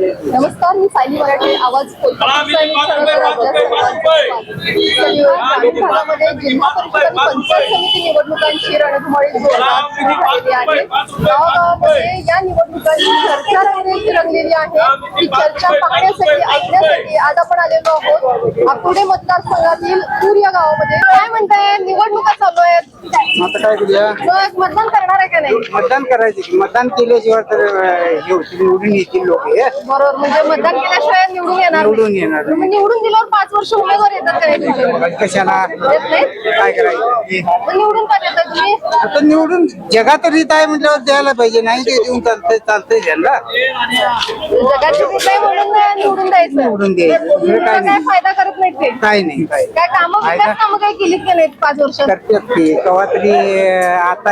नमस्कार मी सायली मराठी. आवाज भागामध्ये जिल्हा परिषद आणि पंचायत समिती निवडणुकांची रणधुमाळी झालेली आहे. गावागावामध्ये या निवडणुकांची चर्चा रंगलेली रंगलेली आहे. ती चर्चा पाहण्यासाठी ऐकण्यासाठी आज आपण आलेलो आहोत. आकुर्डे मतदारसंघातील पूर या गावामध्ये. काय म्हणताय? निवडणुका चालू आहेत. आता काय करूया? मग मतदान करणार आहे का नाही? मतदान करायचे की मतदान केल्याशिवाय तर हे होतील निवडून येतील लोक बरोबर. म्हणजे मतदान केल्याशिवाय निवडून येणार नाही. निवडून येणार नाही. मग निवडून दिल्यावर पाच वर्ष उमेदवार येतात का? कशाला? येत नाही? काय करायचं? मग निवडून का देताय तुम्ही? आता निवडून जगात रीत आहे म्हटल्यावर द्यायला पाहिजे? नाही ते देऊन चालतंय चालतंय जगाची आहे म्हणून निवडून द्यायचं? निवडून द्यायचं. दुसरं काय काय नाही. फायदा करत नाहीत ते? काय नाही काय काय कामं फायदा- विकास कामं काय केलीत का नाहीत पाच वर्षात? करतात ते. केव्हा तरी अं, आता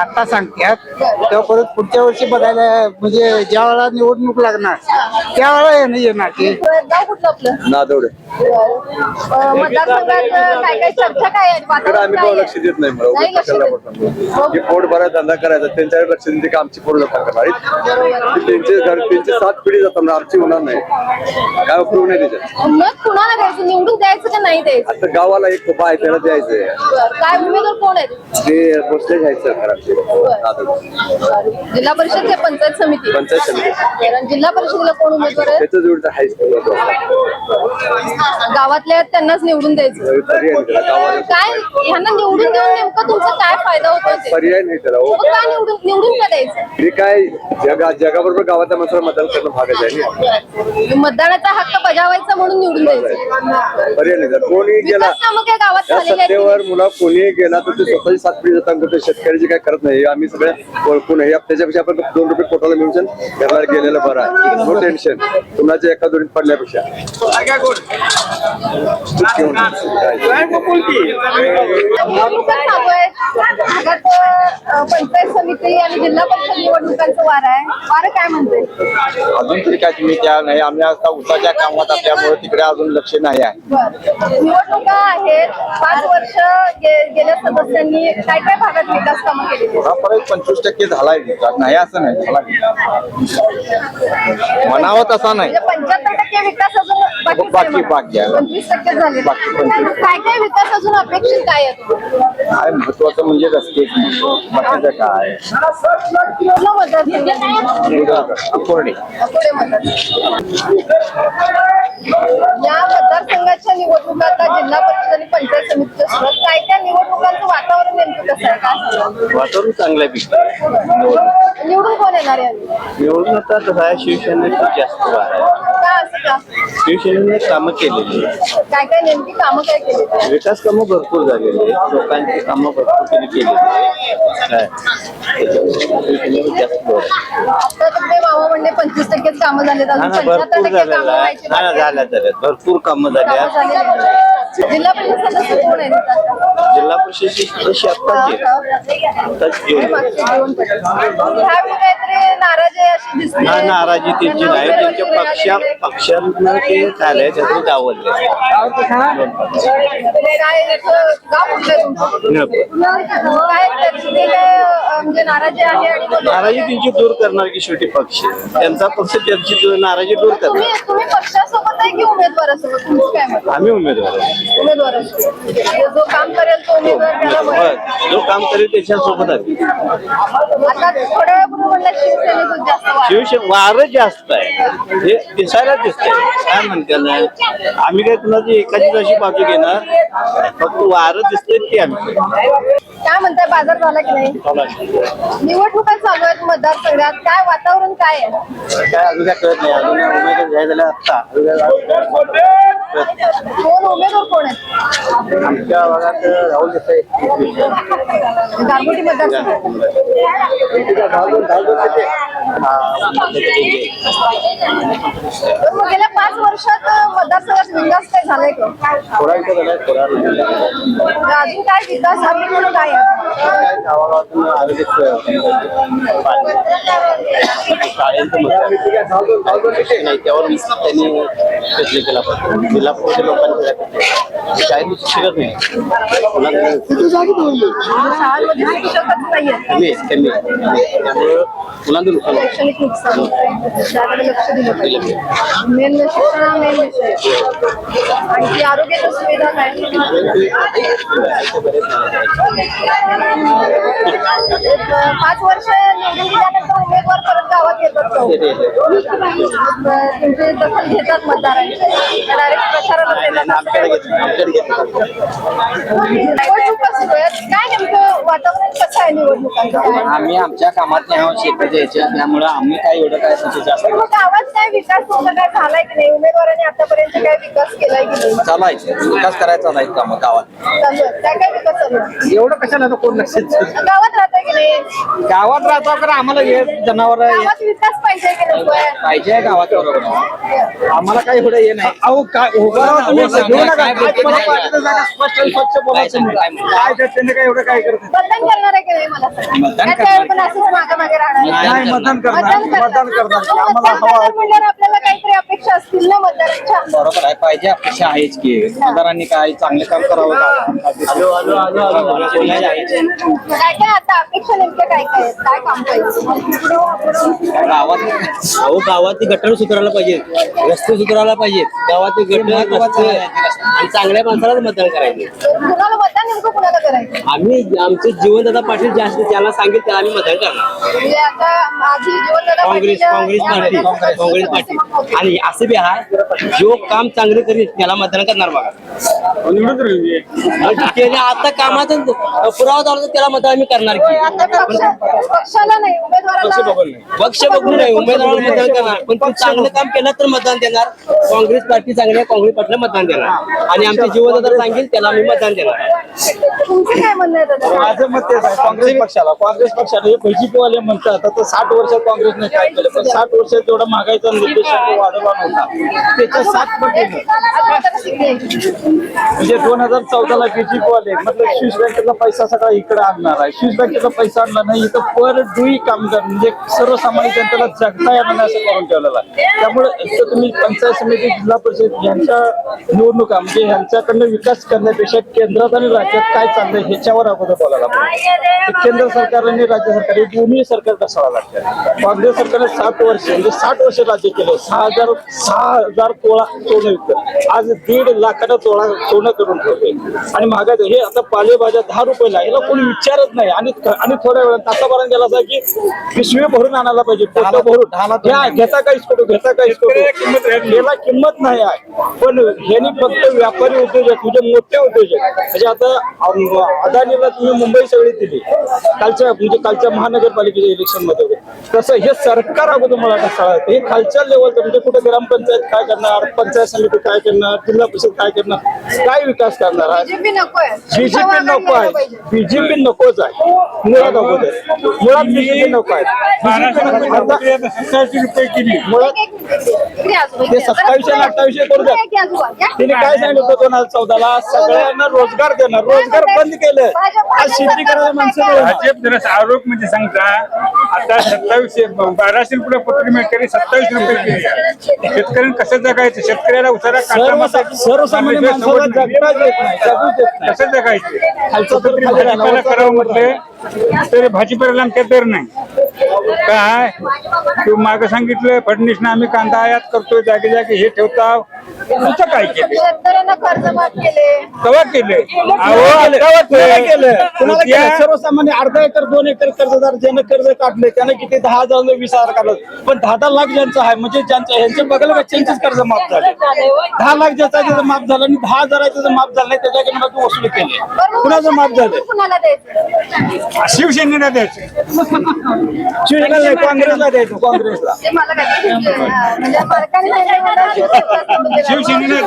आता सांगतात. तेव्हा परत पुढच्या वर्षी बघायला म्हणजे ज्या वेळेला निवडणूक लागणार त्यावेळेला येणं येणार ते. गाव कुठलं आपलं? नादवडे. अं, मतदारसंघात काय काय चर्चा काय आहे तर वातावरण आम्ही काय कोण आहे? लक्ष देत नाही मला? नाही उगाच लक्ष कशाला देत. बोलतो? मग जे पोट भरायचा धंदा करायचा त्यांच्याकडे लक्ष देते का आमची पोरं जाता करणार ते त्यांचे घर त्यांचे सात पिढी जातात आमची होणार नाही. काय उपयोग नाही त्याच्यात? मत कुणाला द्यायचं निवडून द्यायचं का नाही द्यायचं? आता गावाला एक खोपा आहे त्याला द्यायचंय बरं. काय उमेदवार कोण आहेत? ते बसले घ्यायचं नादवडे. जिल्हा परिषद पंचायत समिती. पंचायत समिती. कारण जिल्हा परिषदेला कोण उमेदवार आहे त्याचं जोडचं हायस्कूल गावातले आहेत त्यांनाच निवडून द्यायचं. काय ह्यांना निवडून देऊन नेमकं तुमचा काय फायदा होतो ते? पर्याय नाही त्याला हो. मग का निवडून निवडून का द्यायचं? हे काय जगा जगाबरोबर गावातल्या माणसाला मतदान करणं भागच आहे ना मतदानाचा हक्क बजावायचा म्हणून निवडून द्यायचं. पर्याय नाही त्याला. कोणी गेला विकास कामं काय गावात या झालेली आहेत? सत्तेवर मुला कोणी गेला तर ते स्वतःची सात पिढी जातात करतो शेतकऱ्याची काय करत नाही. आम्ही सगळे ओळखून आहे त्याच्यापेक्षा आपण दोन रुपये पोटाला मिळून घरला गेलेलं बरं आहे. नो टेन्शन कुणाच्या एका दोरीत पडल्यापेक्षा. भागात अं, पंचायत समिती आणि जिल्हा परिषद निवडणुकांचं वार आहे वारं काय म्हणते अजून तरी काय तुम्ही त्या नाही आम्ही आता उसाच्या कामात असल्यामुळे तिकडे अजून लक्ष नाही आहे. बरं निवडणुका आहेत पाच वर्ष गे- गेल्या सदस्यांनी काय काय भागात विकास कामं केली हा परत पंचवीस टक्के झालाय विकास. नाही असं नाही झाला म्हणावं तसा नाही. म्हणजे पंच्याहत्तर टक्के विकास अजून बाकी बाकी- आहे. पंचवीस टक्के झाले. बाकी पंचवीस. काय काय विकास अजून अपेक्षित काय आहे काय महत्वाचं म्हणजे रस्ते. बाकीचं काय? पुढे मतदार या मतदारसंघाच्या निवडणुका आता जिल्हा परिषद आणि पंचायत समितीच्या आहेत. काय काय निवडणुकांचं वातावरण कसं आहे काय सांगाल? वातावरण चांगलं आहे पिकतं निवडून. कोण येणार आहे? निवडून आता कसं आहे शिवसेनेची जास्त वार आहे. का असं का? शिवसेनेने कामं केलेली आहेत. काय काय नेमकी कामं काय केली विकास कामं भरपूर झालेली आहेत लोकांची कामं भरपूर त्यांनी केलेली आहेत काय त्याच्यामुळे शिवसेनेवर जास्त भर आहे. आता तुमचे मामा म्हणले पंचवीस टक्केच कामं झालेत हा अजून ना पंच्याहत्तर भरपूर टक्के झालेलं कामं आहे व्हायची हा ना बाकी आहेत. झाल्या झाल्या भरपूर कामं झाल्या कामं झालेली आहेत. जिल्हा परिषद सदस्य कोण आहेत आता? जिल्हा परिषदेची तशी आत्ताची आहे. आत्ताच हे जेवण. मागचे दोन पट. ह्यावेळी काहीतरी नाराजी आहे अशी दिसते ना नाराजी त्यांची नाही त्यांच्या पक्षा. पक्षांना ते झालंय त्यातून म्हणजे नाराजी आहे आणि मग नाराजी त्यांची दूर करणार की शेवटी पक्ष त्यांचा पक्ष त्यांची नाराजी दूर करणार तुम्ही पक्षासोबत आहे की उमेदवारासोबत तुमचं काय मत आम्ही उमेदवार आहे. उमेदवार जो काम करेल तो उमेदवार त्याला. बस. जो काम करेल त्याच्यासोबत आहे आता थोड्या वेळापूर्वी म्हणलं शिवसेनेचं जास्त वाढ. शिवसेना वारं जास्त आहे हे दिसायला दिसतंय काय म्हणते ना? आम्ही काय कुणाची एकाची अशी बाजू घेणार फक्त वारं दिसतंय ते आम्ही. काय म्हणताय बाजार झाला की नाही? निवडणुका चालू आहेत मतदारसंघात. काय वातावरण काय आहे? काय अजून काय कळत नाही. अजून उमेदवार घ्यायला झाले आत्ता कोण? उमेदवार कोण आहेत? आमच्या भागात राहुल देसाई गारगोटी मग गेल्या पाच वर्षात मतदारसंघात विकास काय झालाय का थोडा इथं झालाय थोडा नाही. तर अजून काय विकास? आपल्याकडे काय आहे? काय गावागावातून आरोग्य सोय. शाळेचं नाही त्यावर त्यांनी प्रयत्न केला. पाहिजे जिल्हा परिषद लोकांनी शाळेत शिकत नाही. त्यामुळं मुलांचं नुकसान शैक्षणिक नुकसान त्याकडे लक्ष दिलं पाहिजे मेन शिक्षण हा मेन विषय आणखी आरोग्याच्या सुविधा काय पाच वर्ष निवडून दिल्यानंतर उमेदवार परत गावात येतात का? येते, येते. मग तुमचे दखल घेतात मतदारांची। डायरेक्ट प्रचाराला येतात आहेत काय नेमकं वातावरण कसं आहे निवडणुकांचं? काय? आम्ही आमच्या कामात नाही आहोत शेती याच्या त्यामुळे आम्ही काय एवढं काय म्हणजे जास्त मग गावात काय विकास तुमचा काय झालाय की नाही? उमेदवारांनी आतापर्यंत काय विकास केलाय की नाही? चालायचं. विकास करायचा नाही काम गावात. चालू आहे. काय काय विकास चालू आहे? एवढं कशाला आता कोण लक्ष देतं? गावात राहताय की नाही? गावात राहतो तर आम्हाला हे जनावर गावात विकास पाहिजे की नको आहे? पाहिजे गावात बरोबर आम्हाला काही एवढं हे नाही. अहो काय उभा राहा तुम्ही, आम्ही घेऊ नका. काय काय? पाहिजे. काय एवढं करत. मतदान करणार आहे की नाही मला सांग. मतदान काय त्यावेळी पण असंच मागे मागे राहणार नाही मतदान करणार मतदान करणार. मतदान करणार मग आम्हाला मतदान हवा करणार म्हणल्यावर आपल्याला काहीतरी अपेक्षा असतील ना मतदारांच्या बरोबर आहे पाहिजे अपेक्षा आहेच की आमदारांनी काय चांगले काम करावं. काय काय आता अपेक्षा नेमक्या काय काय आहेत? काय काम पाहिजे गावात अहो गावातली गटर सुधारायला पाहिजेत रस्ते सुधारायला पाहिजेत गावातले गटर आणि चांगल्या माणसालाच मतदान करायचे कुणाला मतदान नेमकं कुणाला करायचं आम्ही आमचे जीवनदादा पाटील जास्त ज्याला सांगेल त्याला आम्ही मतदान करणार. म्हणजे आता काँग्रेस पाटील काँग्रेस या पार्टी काँग्रेस पार्टी. आणि असे बी आहे जो काम चांगले करील त्याला मतदान करणार बघा. आणि त्याने आता कामाचा पुरावा झाला तर त्याला मतदान आम्ही करणार की. आता पक्ष- पक्षाला नाही उमेदवाराला पक्ष बघून नाही. उमेदवाराला मतदान करणार. पण ते चांगलं काम केलं तर मतदान देणार. काँग्रेस पार्टी चांगली आहे काँग्रेस पार्टीला मतदान देणार. आणि आमचे सांगेल त्याला आम्ही मतदान देणार तुमचं काय म्हणणं आहे दादा? माझं मत तेच आहे काँग्रेस पक्षाला. काँग्रेस पक्षाला हे बीजेपी वाले म्हणतात. आता साठ वर्षात काँग्रेसने काय केलं पण साठ वर्षात तेवढा महागाईचा निर्देश वाढवला नव्हता. त्याच्या सात पटीने? म्हणजे दोन हजार चौदाला बीजेपी वाले मतलब स्विस बँकेचा पैसा सगळा इकडे आणणार आहे. स्विस बँकेचा पैसा आणला नाही इथं पर डुई कामगार म्हणजे सर्वसामान्य जनतेला जगता येणार नाही असं करून ठेवलेलं आहे. त्यामुळे तुम्ही पंचायत समिती जिल्हा परिषद यांच्या निवडणुका म्हणजे यांच्याकडनं विकास करण्यापेक्षा केंद्रात आणि राज्यात काय चाललंय ह्याच्यावर अगोदर बोलायला पाहिजे. केंद्र सरकार आणि राज्य सरकार हे दोन्ही सरकार कसावं लागतात काँग्रेस सरकारने सात वर्ष म्हणजे साठ वर्ष राज्य केलं सहा हजार सहा हजार तोळा सोनं विकतं आज दीड लाखाचा तोळा सोनं करून ठेवते आणि महागाई हे आता पालेभाज्या दहा रुपयाला याला कोणी विचारत नाही. आणि आणि थोड्या वेळात तासाभरात गेला असं की पिशवी भरून आणायला पाहिजे पोतं भरून. घ्या घेता काहीच करू घेता काहीच करू याला किंमत नाही आहे. पण ह्यांनी फक्त व्यापारी उद्योजक म्हणजे मोठे उद्योजक. म्हणजे आता अदानीला तुम्ही मुंबई सगळी दिली. कालच्या म्हणजे कालच्या महानगरपालिकेच्या इलेक्शनमध्ये. तसं हे सरकार अगोदर मला कसं हे खालच्या लेवलचं म्हणजे कुठे ग्रामपंचायत काय करणार पंचायत समिती काय करणार जिल्हा परिषद काय करणार काय विकास करणार आहे. बीजेपी नको आहे. बीजेपी नकोच आहे. मुळात अगोदर. मुळात बीजेपी नको आहे. सत्तावीसशे रुपये मुळात ते सत्तावीसशे अठ्ठावीसशे करू द्या. तिने काय सांगितलं होतं दोन हजार चौदाला सगळ्यांना रोजगार देणार रोजगार बंद केलं. आज शेती करायला माणसं. भाजप जरा आरोप म्हणजे सांगता आता सत्तावीसशे बाराशे रुपये पत्र मिळकरी सत्तावीस रुपये केली आहे. शेतकऱ्यांनी कसं जगायचं? शेतकऱ्याला उसारा सर्व सर्वसामान्य माणसाला जगताच येत नाही जगूच येत नाही. कसं जगायचं? खालचं तर खाली करावं वर म्हटलं? तरी भाजीपाल्याला आमच्या दर नाही. काय? तू माग सांगितलं फडणवीसनं आम्ही कांदा आयात करतोय जागे जागे हे ठेवता तुझं काय केलं? शेतकऱ्यांना कर्ज माफ केले. कवा केले? कुणाला केलं? सर्वसामान्य अर्धा एकर दोन एकर कर्जदार ज्यानं कर्ज काढले त्यानं किती? दहा हजार वीस हजार काढलं. पण दहा दहा लाख ज्यांचं आहे म्हणजे ज्यांचं ह्यांच्या बघायला बच्चांचीच कर्ज माफ झाले. दहा लाख ज्याचा त्याचं माफ झालं आणि दहा हजार त्याचं माफ झालं नाही त्याच्याकडे वसूल केले. कुणाचं माफ झालं? कुणाला द्यायचं? शिवसेनेला द्यायचं. शिवसेनेला नाही, काँग्रेसला द्यायचं काँग्रेसला. ते म्हणजे मला शिवसेनेला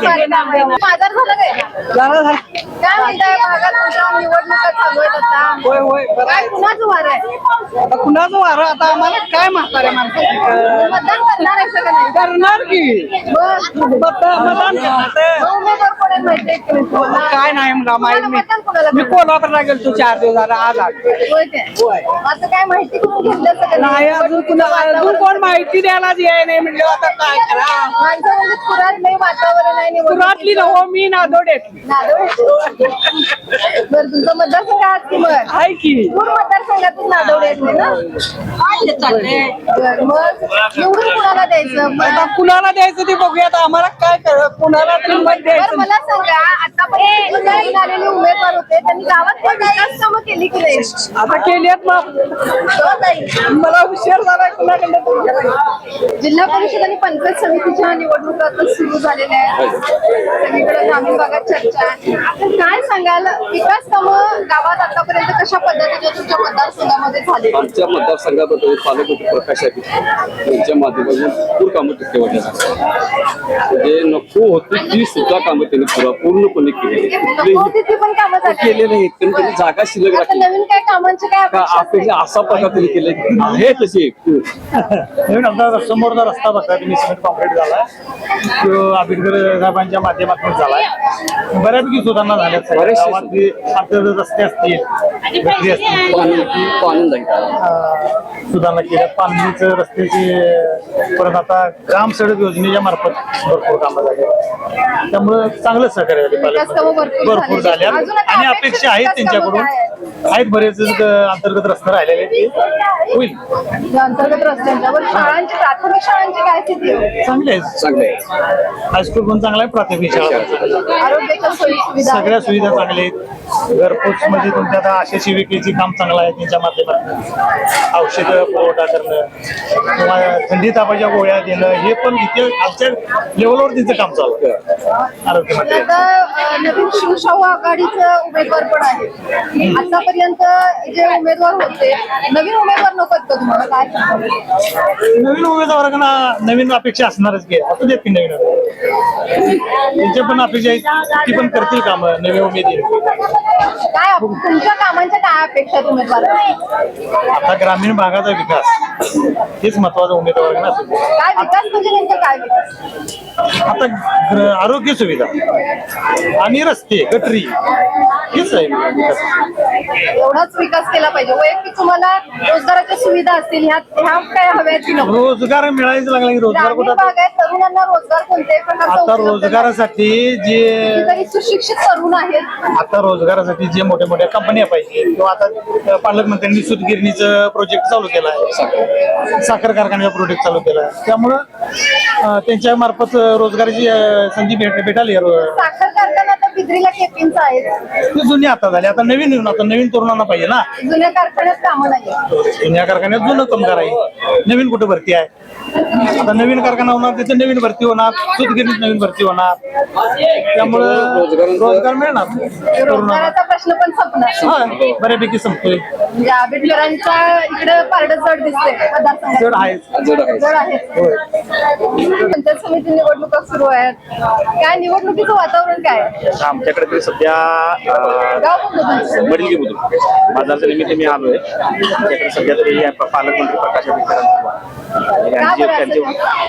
होय होय. कुणाचं वार आहे? आता आम्हाला काय म्हातारे माणसं मतदान करणार आहे का नाही? करणार की? बरं. मतदान ते. काय नाही मला माहीत मी? कोल्हापूरला गेलो चार दिवस झाला आज आलो. होय. काय? असं काय माहिती घेतलं नाही अजून कुणा अजून कोण माहिती द्यायला याय नाही म्हणलं आता काय करा? माणसं म्हणजे पुरात नाही वातावरण आहे निवडणुकीचं. पुरातली नव मी बरं तुमचा मतदारसंघ की मग? आहे की. मतदारसंघातून नादवडे येते ना? बरं, मग निवडून कुणाला द्यायचं? आता कुणाला द्यायचं ते बघूया आता आम्हाला काय कळत कुणाला तरी मत बरं द्यायचं मला सांगा आतापर्यंत जे उमेदवार होते त्यांनी गावात काही विकास कामं केली की नाही? आता केली आहेत मग हो. मला झालाय कुणाकडनं तरी. जिल्हा परिषद आणि पंचायत समितीच्या निवडणुका आता सुरू झालेल्या आहेत. सगळीकडे ग्रामीण भागात चर्चा आहे. आपण काय सांगाल? विकास कामं गावात आतापर्यंत कशा पद्धतीच्या तुमच्या मतदारसंघामध्ये झाले आमच्या मतदारसंघाबद्दल पालकमंत्री प्रकाश आहे त्यांच्या माध्यमातून भरपूर कामं टक्केवारी म्हणजे नको होती ती सुद्धा कामं त्यांनी पुरा पूर्णपणे केली नको होती ती पण कामं झाली केले नाही त्यांनी त्यांनी जागा शिल्लक राखली. काय कामांची काय का अपेक्षा असा प्रकार त्यांनी केले आहे तसे नवीन आमचा समोरचा रस्ता बघता तुम्ही सिमेंट कॉन्क्रीट झालाय तो आंबेडकर साहेबांच्या माध्यमातून झालाय. बऱ्यापैकी सुधारणा झाल्या गावातली अंतर्गत रस्ते असतील गटरी सुधारणा केल्या. पाणीचं रस्त्याची परत आता ग्राम सडक योजनेच्या मार्फत भरपूर कामं झाली त्यामुळं चांगलं सहकार्य झाले विकास कामं भरपूर झाली. झाल्या आणि अपेक्षा आहेत त्यांच्याकडून. आहेत बरेच अं, अंतर्गत रस्ते राहिलेले ते. होईल. अंतर्गत रस्त्यांच्यावर शाळांची प्राथमिक शाळांची काय स्थिती आहे? चांगले आहेत चांगलं आहे. हायस्कूल पण चांगला आहे प्राथमिक शाळा पण चांगली आहे. आरोग्याच्या सोयी सुविधा सगळ्या सुविधा चांगल्या आहेत. घरपोच मध्ये तुमच्या आता आशा सेविकेची काम चांगलं आहे त्यांच्या माध्यमातून. औषधं पुरवठा करणं किंवा थंडी तापाच्या गोळ्या देणं हे पण इथे आमच्या लेवलवर त्यांचं काम चालू आहे. आरोग्य मंत्री. अ, नवीन शिवशाहू आघाडीचं उमेदवार पण आहे आतापर्यंत जे उमेदवार होते नवीन उमेदवार नको का तुम्हाला काय? नवीन उमेदवारांना नवीन अपेक्षा असणारच की असू देत की नवीन त्यांच्या पण अपेक्षा आहेत ती पण करतील कामं नवीन उमेद येईल काय तुमच्या कामांच्या काय अपेक्षा आहेत उमेदवारांना आता ग्रामीण भागाचा विकास हेच महत्त्वाचा दे. काय विकास म्हणजे नेमकं काय विकास आता ग्र- आरोग्य सुविधा आणि रस्ते गटरी हेच आहे विकास. एवढाच विकास केला पाहिजे. वैयक्तिक तुम्हाला रोजगाराच्या सुविधा असतील ह्या ह्या काय हव्या आहेत की नको? रोजगार मिळायचं लागला की रोजगार ग्रामीण कुठं भाग आहे तरुणांना रोजगार कोणत्याही प्रकारचा आता उपलब्ध नाही. रोजगारासाठी जे कितीतरी सुशिक्षित तरुण आहेत. आता रोजगारासाठी जे मोठ्या मोठ्या कंपन्या पाहिजे किंवा आता पालकमंत्र्यांनी सूतगिरणीचं प्रोजेक्ट चालू केला आहे साखर कारखान्याचा प्रोजेक्ट चालू केला आहे त्यामुळं अं, त्यांच्या मार्फत रोजगाराची अं, संधी भेट भेटाली आहे. साखर कारखाना आता बिद्रीला केपिंचा आहे ती जुनी आता झाली. आता नवीन येऊन आता नवीन तरुणांना पाहिजे. ना? जुन्या कारखान्यात कामं नाही जुन्या कारखान्यात जुनं कामगार आहे नवीन कुठं भरती आहे? आता नवीन कारखाना होणार तिथे नवीन भरती होणार सूतगिरणीत नवीन भरती होणार. त्यामुळं रोजगार मिळणार. रोजगाराचा प्रश्न पण संपणार. हा बऱ्यापैकी संपतोय. म्हणजे आंबेडकरांचा इकडे पारड जड दिसते मतदारसंघात. जड आहे. जड पंचायत समिती निवडणुका सुरू आहेत. काय निवडणुकीचं वातावरण काय आहे? आमच्याकडे तरी सध्या अं, गाव कोणतं तुमचं? मडलगी बुद्रुक बाजारच्या निमित्त मी आलोय आमच्याकडे सध्या तरी पालकमंत्री प्रकाश आंबेडकरांचे त्यांचे त्यांचे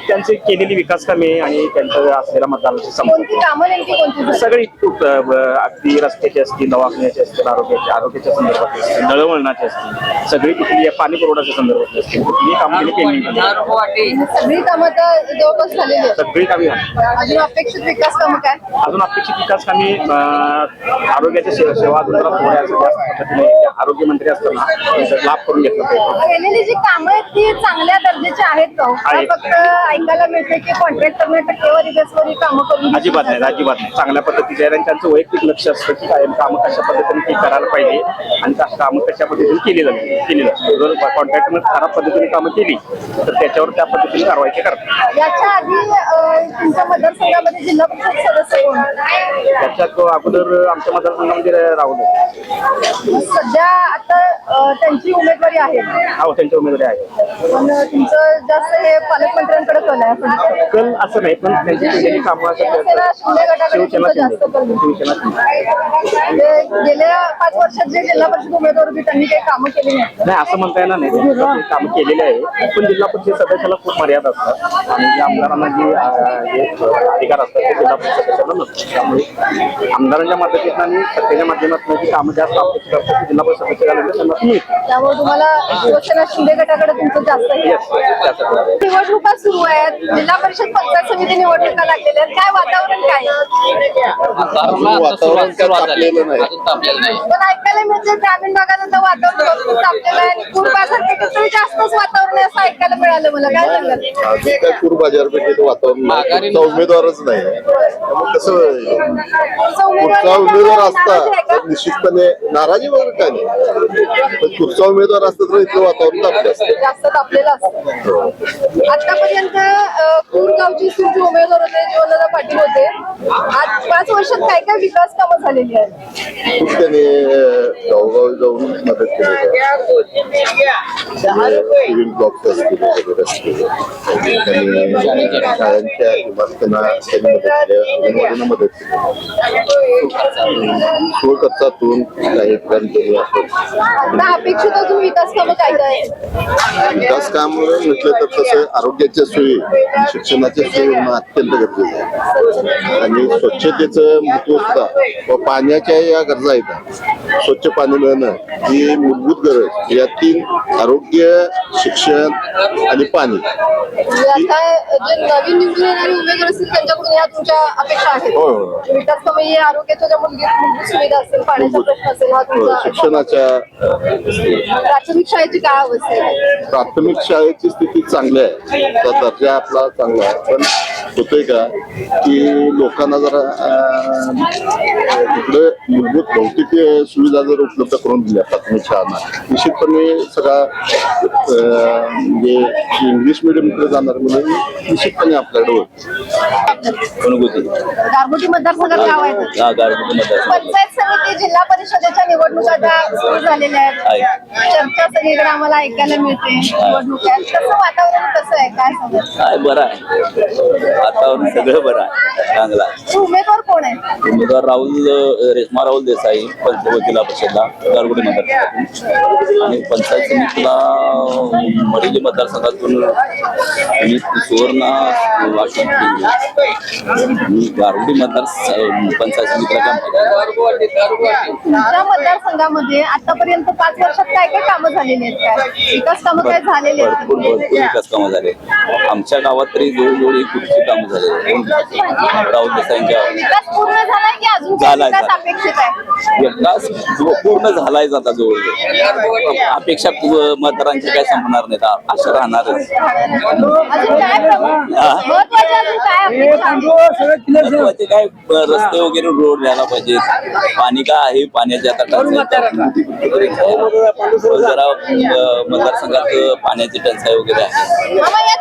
त्यांची केलेली विकास कामे आणि त्यांचं असलेला मतदानाची संपर्क कोणती कामं नेमकी कोणती झाली? सगळी खूप, अ, ब- अगदी रस्त्याची असतील दवाखान्याची असतील आरोग्याच्या आरोग्याच्या संदर्भात असतील दळवळणाची असतील. सगळी कुठली पाणी पुरवठ्याच्या संदर्भात असतील. कुठली कामगिरी पेंडिंग सगळी कामं तर जवळपास झालेली आहेत. सगळी कामे झाली. अजून अपेक्षित विकास कामं काय? अजून अपेक्षित विकास कामे आरोग्याच्या सेवा सेवा अजून जरा थोड्या जास्त पद्धतीने आरोग्य मंत्री असताना त्याचा लाभ करून घेतला पाहिजे. केलेली जी कामं आहेत ती चांगल्या दर्जाची आहेत का हो? का आहेत. फक्त ऐकायला मिळते की कॉन्ट्रॅक्टरने टक्केवारी बेसवर कामं करून घेतली अजिबात नाही जातात. अजिबात नाही. चांगल्या पद्धतीचे आहे. आणि त्यांचं वैयक्तिक लक्ष असतं की काय कामं कशा पद्धतीने ती करायला पाहिजे आणि त्या कामं कशा पद्धतीने केली जाते केली जाते जर कॉन्ट्रॅक्टरनं खराब पद्धतीने कामं केली तर त्याच्यावर त्या पद्धतीने कारवाई ते करतात याच्या आधी तुमच्या मतदारसंघामध्ये जिल्हा परिषद सदस्य कोण? त्याच्यात अगोदर आमच्या मतदारसंघामध्ये राहुल सध्या आता त्यांची उमेदवारी आहे. हा त्यांच्या उमेदवारी आहे. पण तुमचं जास्त हे पालकमंत्र्यांकडे कल आहे असं दिसतंय. कल असं नाही पण त्यांची केलेली कामं शिवसेना शिवसेना. म्हणजे गेल्या पाच वर्षात जे जिल्हा परिषद उमेदवार होते त्यांनी कामं केली नाही. असं म्हणता येणार नाही. त्यांनी काम केलेले आहे. पण जिल्हा परिषद सदस्याला खूप मर्यादा असतात. आणि जे आमदारांना जे अधिकार असतात ते जिल्हा परिषद सदस्याला नसतो त्यामुळे आमदारांच्या मदतीनं आणि सत्तेच्या माध्यमातून जी कामं जास्त अपेक्षित असतात ती जिल्हा परिषद सदस्य झाल्यानंतर त्यांना मिळते त्यामुळे तुम्हाला शिवसेना शिंदे गटाकडे तुमचं जास्त. निवडणुका सुरू आहेत. जिल्हा परिषद पंचायत समिती निवडणुका लागलेल्या आहेत. काय वातावरण काय आहे? वातावरण काय तापलेलं नाही. पण ऐकायला मिळते ग्रामीण भागात बाजारपेठेत जास्तच वातावरण असं ऐकायला मिळालं मला काय सांगाल काय पूर बाजारपेठेचं वातावरण नाही. पुढचा उमेदवारच नाही त्यामुळे कसं? पुढचा उमेदवार असता? तर निश्चितपणे नाराजी वगैरे काय नाही. पण पुढचा उमेदवार असता तर इथलं वातावरण तापलं असतं. जास्त तापलेलं असतं. आतापर्यंत कुरगावची सीट उमेदवार होते जीवनदादा पाटील होते. आज पाच वर्षात काय काय विकास कामं झालेली आहेत? त्यांनी गावोगावी जाऊन मदत केली. सिव्हिल ब्लॉक असतील वगैरे असतील त्यांनी शाळांच्या इमारतींना त्यांनी मदत केली. अंगणवाडीला मदत केली. काही केले अपेक्षित अजून विकास कामं काय? विकास काम म्हटलं तर तसं आरोग्याच्या सोयी शिक्षणाच्या सोयी होणं अत्यंत गरजेचं आहे. आणि स्वच्छतेचं महत्त्व सुद्धा व पाण्याच्या या गरजा आहेत. स्वच्छ पाणी मिळणं ही मूलभूत गरज या तीन आरोग्य शिक्षण आणि पाणी. आता जे नवीन निवडून येणारे उमेदवार असतील त्यांच्याकडून या तुमच्या अपेक्षा आहेत होय, होय. विकास कामं हे आरोग्याच्या ज्या मूलभूत मूलभूत सुविधा असेल पाण्याचा प्रश्न असेल हा तुमचा शिक्षणाच्या प्राथमिक शाळेची काय अवस्था आहे? प्राथमिक शाळेची स्थिती चांगली आहे. त्याचा दर्जा आपला चांगला आहे. पण होतंय का की लोकांना जरा तिकडे मूलभूत भौतिक सुविधा जर उपलब्ध करून दिल्या प्राथमिक शाळांना निश्चितपणे सगळा म्हणजे इंग्लिश मिडियमकडे जाणार म्हणून निश्चितपणे आपल्याकडे होत अनुभूती गारगोटी मतदारसंघात गाव आहे हा गारगोटी मतदारसंघ पंचायत समिती जिल्हा परिषदेच्या निवडणुका आता सुरू झालेल्या आहेत. चर्चा सगळीकडे आम्हाला ऐकायला मिळते. निवडणुका कसं वातावरण कसं आहे? काय काय बरं आहे. वातावरण सगळं बरं आहे. चांगलं आहे. उमेदवार कोण आहे? उमेदवार राहुल रेश्मा राहुल देसाई पंचवत जिल्हा परिषदला गारगोडी मतदारसंघातून. आणि पंचायत समितीला मडेली मतदारसंघातून मी सुवर्ण मी गारगोडी मतदार पंचायत समितीला काम केलं. तुमच्या मतदारसंघामध्ये आतापर्यंत पाच वर्षात काय काय कामं झालेली आहेत काय? विकास कामं काय झालेली भरपूर भरपूर आहेत विकास कामं झाले. आमच्या गावात तरी जवळजवळ एक कोटीची कामं झाले राहुल देसाईंच्या विकास पूर्ण झालाय की विकास पूर्ण आता जवळजवळ अपेक्षा मतदारांची काय संपणार नाहीत. आ- अशा राहणारच काय हा. महत्त्वाचे रस्ते वगैरे रोड द्यायला पाहिजे पाणी काय आहे? पाण्याची आता टंचाई जरा मतदारसंघात पाण्याची टंचाई वगैरे आहे.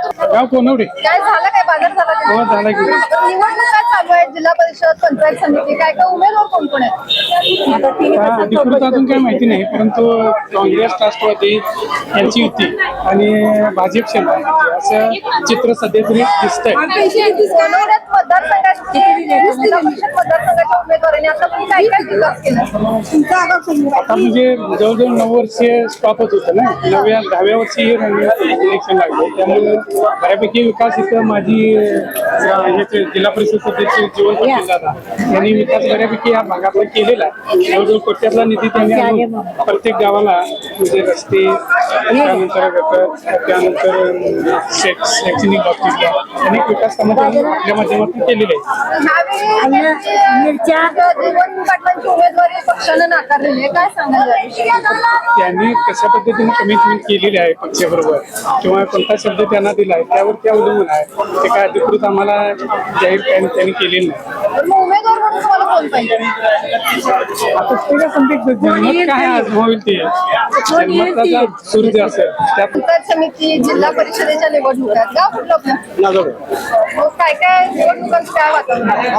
गाव कोणवडे काय झालं काय? बाजार झाला का? हो, झाला की. निवडणुका चालू आहेत जिल्हा परिषद पंचायत समिती काय काय उमेदवार कोण कोण आहेत? आता अधिकृत अजून काही माहिती नाही परंतु काँग्रेस राष्ट्रवादी यांची युती आणि भाजप सेना असं चित्र सध्या तरी दिसतंय. सोनवड्यात मतदारसंघात जिल्हा परिषद मतदारसंघाच्या उमेदवारांनी आता तुम्ही काय काय विकास केला? आता म्हणजे जवळजवळ नऊ वर्ष स्टॉप होत होतं ना? नवव्या दहाव्या वर्षी हे इलेक्शन लागले. त्यामुळे बऱ्यापैकी विकास इथं माझी जिल्हा परिषद सदस्य जीवन पाटील दादा यांनी विकास बऱ्यापैकी या भागातला केलेला आहे. जवळजवळ कोट्यातला निधी त्यांनी प्रत्येक गावाला म्हणजे रस्ते त्यानंतर त्यानंतर शैक्षणिक बाबतीतल्या अनेक विकास कामं त्यांनी आपल्या माध्यमातून केलेले? त्यांनी कशा पद्धतीने कमिटमेंट केलेली आहे पक्षाबरोबर? किंवा कोणता शब्द त्यांना दिला आहे त्यावर ते अवलंबून आहे. ते काय अधिकृत आम्हाला जाहीर त्यांनी त्यांनी केलेलं नाही. तुम्हाला कोण पाहिजे. आता ते काय समजा जन्मत काय आज होईल ते? जन्मताचा सूर्य असेल. त्यात पंचायत समिती जिल्हा परिषदेच्या निवडणुका आहेत. गाव कुठलं आपलं? मग काय काय निवडणुकांचं काय वातावरण आहे?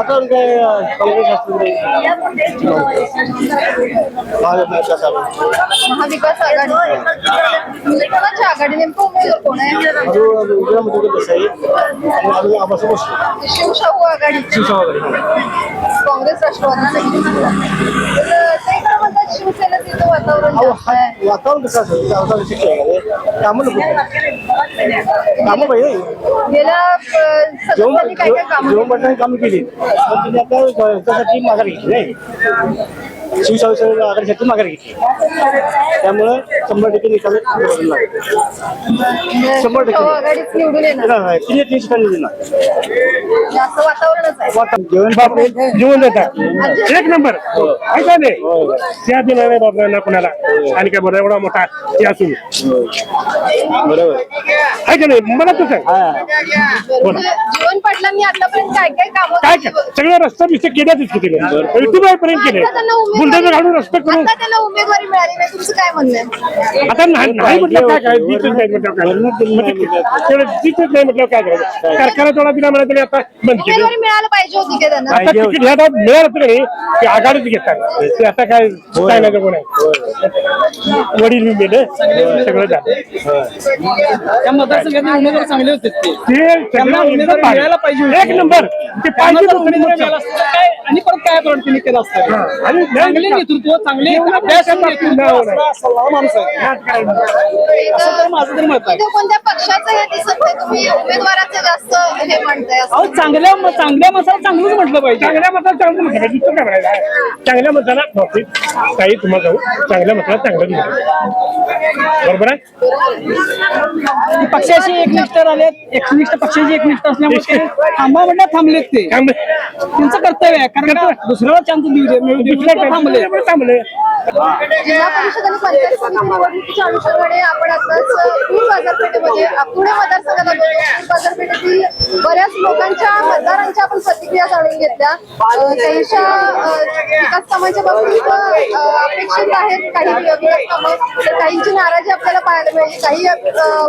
महाविकास आघाडी. म्हणजे कोणाची आघाडी? नेमकं उमेदवार कोण आहे? शिवशाहू आघाडी राष्ट्रवादी तर ते खरं म्हणतात शिवसेनेचं इथं वातावरण जास्त आहे. वातावरण कसं शिक्षक आहे. कामं पाहिजे जेवण कामं केली? याच्यासाठी माघार घेतली नाही. शिवसेना आघाडीसाठी माघार घेतली. त्यामुळं शंभर टक्के निकाल शंभर टक्के. तिने ठिकाणी जेवण बापरे जेवण देतात एक नंबर. ऐका नाही त्या दिला नाही कुणाला? आणि काय बरं एवढा मोठा ते असून. बरोबर. आहे का नाही मला तसं आहे. म्हणजे जीवन पाटलांनी आतापर्यंत काय काय कामं काय सगळे रस्ता बिस्ते केल्यातच किती पर्यंत केले बुलडोजर घालून रस्ते आता त्याला उमेदवारी मिळाली नाही तुमचं काय म्हणणं आहे? आता नाही नाही म्हटलं काय काय जीतच नाही म्हटलं काय तेवढं जीतच नाही म्हटलं काय करायचं? कारखाना थोडा दिला म्हणा तरी आता बंद केलं. उमेदवारी मिळायला पाहिजे होती का त्यांना? आता तिकीट ह्या दाब मिळालं तर नाही ते आघाडीच घेतात. ते आता काय काय नाही कोण आहे? वडील मी मेले सगळं झालं. त्या मतदारसंघातले उमेदवार चांगले होते ते. ते त्यांना उमेदवारी मिळायला पाहिजे होती. एक नंबर. ते पाहिजे उमेदवारी. मिळाला काय आणि परत काय प्रवृत्तीने केलं असतं? आणि चांगले नेतृत्व चांगले अभ्यास नेतृत्व असणारा असणारा माणूस आहे. असं तर माझं तर मत आहे. इथं कोणत्या पक्षाचं हे दिसत नाही तुम्ही? उमेदवाराचं जास्त हे म्हणताय असं. अहो चांगल्या चांगल्या माणसाला चांगलंच म्हटलं पाहिजे. चांगल्या मताला चांगलं म्हटलं दुसरं काय म्हणायचं? आहे? चांगल्या मताला नोकरी काही तुम्हाला जाऊ. चांगल्या मताला चांगलं म्हटलं बरोबर आहे? पक्षाशी एकनिष्ठ राहिले एकनिष्ठ पक्षाची एकनिष्ठ असल्यामुळे ते थांबा म्हणलं थांबलेत ते. त्यांचं कर्तव्य आहे. कारण का दुसऱ्याला चान्स देऊ दे मिळू दे. थांबले थांबले जिल्हा परिषद आणि पंचायत समिती निवडणुकीच्या अनुषंगाने आपण आताच पूर बाजारपेठेमध्ये पुणे मतदारसंघात आलो पूर बाजारपेठेतील बऱ्याच लोकांच्या मतदारांच्या आपण प्रतिक्रिया जाणून घेतल्या. त्यांच्या विकास कामाच्या बाबतीत अपेक्षित आहेत काही विकास कामं. तर काहींची नाराजी आपल्याला पाहायला मिळाली. काही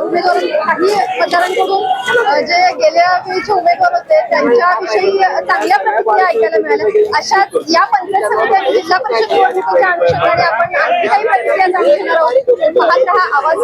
उमेदवार काही मतदारांकडून जे गेल्या वेळीचे उमेदवार होते त्यांच्याविषयी चांगल्या प्रतिक्रिया ऐकायला मिळाल्या. अशा या पंचायत समिती जिल्हा परिषद निवडणुकीच्या अनुषंगाने आपण आणखी काही प्रतिक्रिया जाणून घेणार आहोत पाहत रहा आवाज